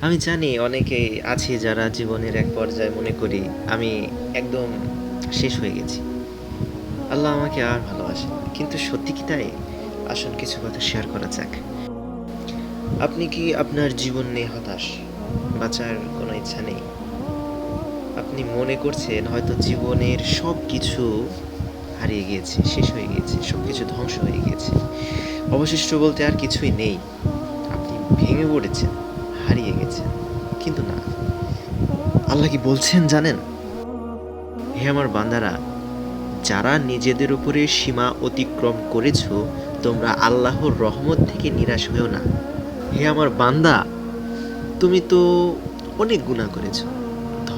আমি জানি অনেকেই আছে যারা জীবনের এক পর্যায়ে মনে করি আমি একদম শেষ হয়ে গেছি। আল্লাহ আমাকে আর ভালোবাসে কিন্তু সত্যি কি তাই? আসুন কিছু কথা শেয়ার করা যাক। আপনি কি আপনার জীবন নিয়ে হতাশ? বাঁচার কোনো ইচ্ছা নেই? আপনি মনে করছেন হয়তো জীবনের সব কিছু হারিয়ে গিয়েছে, শেষ হয়ে গিয়েছে সব কিছু ধ্বংস হয়ে গিয়েছে। অবশিষ্ট বলতে আর কিছুই নেই। আপনি ভেঙে পড়েছেন। হারিয়ে গেছে। কিন্তু না। আল্লাহ কি বলছেন জানেন? হে আমার বান্দারা, যারা নিজেদের উপরে সীমা অতিক্রম করেছ, তোমরা আল্লাহর রহমত থেকে নিরাশ হয়েও না। হে আমার বান্দা, তুমি তো অনেক গুণা করেছ।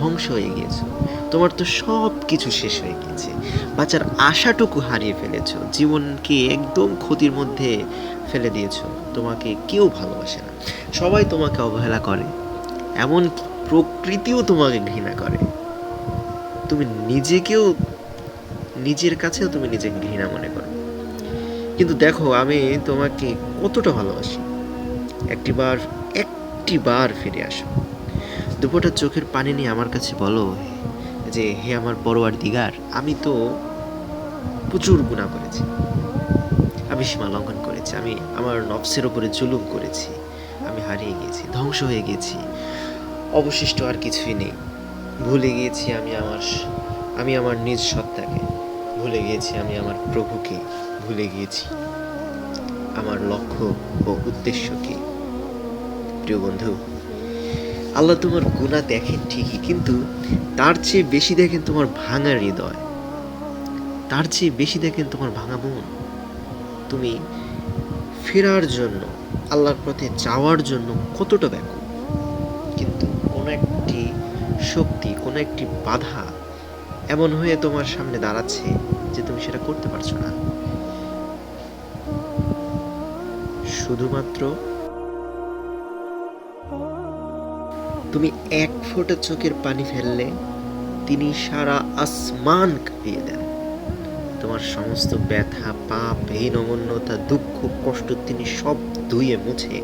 ধ্বংস হয়ে গিয়েছো। তোমার তো সব কিছু শেষ হয়ে গিয়েছে। বাচ্চার আশাটুকু হারিয়ে ফেলেছ। জীবনকে একদম ক্ষতির মধ্যে ফেলে দিয়েছ। তোমাকে কেউ ভালোবাসে না। সবাই তোমাকে অবহেলা করে। এমন প্রকৃতিও তোমাকে ঘৃণা করে। তুমি নিজেকেও, নিজের কাছেও তুমি নিজেকে ঘৃণা মনে করো। কিন্তু দেখো, আমি তোমাকে কতটা ভালোবাসি। একটিবার একটিবার ফিরে আসো। দুপোটা চোখের পানি নিয়ে আমার কাছে বলো যে, হে আমার পরোয়ার দিগার, আমি তো প্রচুর গুণা করেছি। আমি সীমা লঙ্ঘন করেছি, আমি আমার নফসের ওপরে জুলুম করেছি, আমি হারিয়ে গিয়েছি, ধ্বংস হয়ে গেছি অবশিষ্ট আর কিছুই নেই। ভুলে গিয়েছি আমি আমার আমি আমার নিজ সত্তাকে। ভুলে গিয়েছি আমি আমার প্রভুকে। ভুলে গিয়েছি আমার লক্ষ্য ও উদ্দেশ্য কি? প্রিয় বন্ধু আল্লাহ তোমার গুণা দেখেন ঠিকই, কিন্তু তার চেয়ে বেশি দেখেন তোমার ভাঙা হৃদয়। তার চেয়ে বেশি দেখেন তোমার ভাঙা মন। তুমি ফেরার জন্য, আল্লাহর পথে যাওয়ার জন্য কতটা ব্যাকুল। কিন্তু কোনো একটি শক্তি, কোনো একটি বাধা এমন হয়ে তোমার সামনে দাঁড়াচ্ছে যে তুমি সেটা করতে পারছ না। শুধুমাত্র তুমি এক ফোঁটা চোখের পানি ফেললে তিনি সারা আসমান কাঁপিয়ে দেন। তোমার সমস্ত ব্যথা, পাপ হীন অমন্যতা দুঃখ, কষ্ট তিনি সব ধুয়ে মুছে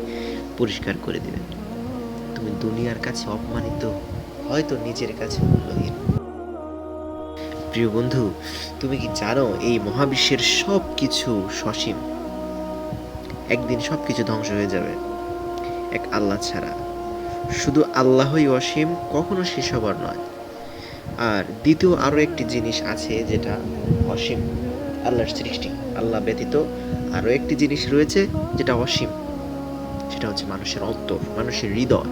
পরিষ্কার করে দিবেন তুমি দুনিয়ার কাছে অপমানিত, হয়তো নিজের কাছে মূল্যহীন। প্রিয় বন্ধু, তুমি কি জানো এই মহাবিশ্বের সব কিছু সসীম? একদিন সব কিছু ধ্বংস হয়ে যাবে। এক আল্লাহ ছাড়া। শুধু আল্লাহই অসীম, কখনো শেষ হবার নয়। আর দ্বিতীয় আরও একটি জিনিস আছে যেটা অসীম, আল্লাহর সৃষ্টি। আল্লাহ ব্যতীত আরও একটি জিনিস রয়েছে যেটা অসীম। সেটা হচ্ছে মানুষের অন্তর, মানুষের হৃদয়।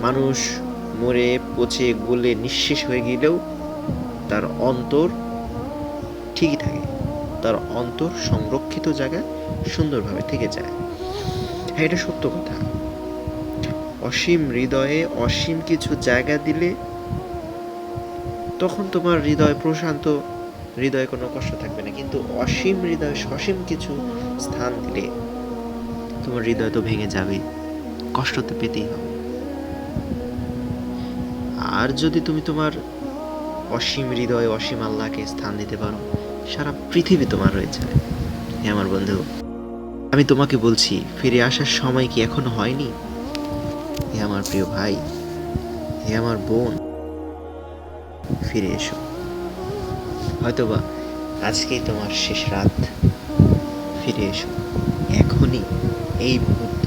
মানুষ মরে, পচে, গলে, নিঃশেষ হয়ে গেলেও তার অন্তর ঠিকই থাকে। তার অন্তর সংরক্ষিত জায়গায় সুন্দরভাবে থেকে যায়। হ্যাঁ এটা সত্য কথা। অসীম হৃদয়ে অসীম কিছু জায়গা দিলে তখন তোমার হৃদয় প্রশান্ত, হৃদয়ে কোনো কষ্ট থাকবে না। কিন্তু অসীম হৃদয়ে, সসীম কিছু স্থান দিলে তোমার হৃদয় তো ভেঙে যাবে। কষ্ট তো পেতেই হবে। আর যদি তুমি তোমার অসীম হৃদয়ে অসীম আল্লাহকে স্থান দিতে পারো, সারা পৃথিবী তোমার রয়েছে। হ্যাঁ আমার বন্ধু, আমি তোমাকে বলছি, ফিরে আসার সময় কি এখনও হয়নি? হে আমার প্রিয় ভাই, হে আমার বোন, ফিরে এসো। হয়তোবা আজকেই তোমার শেষ রাত। ফিরে এসো। এখনই এই মুহূর্তে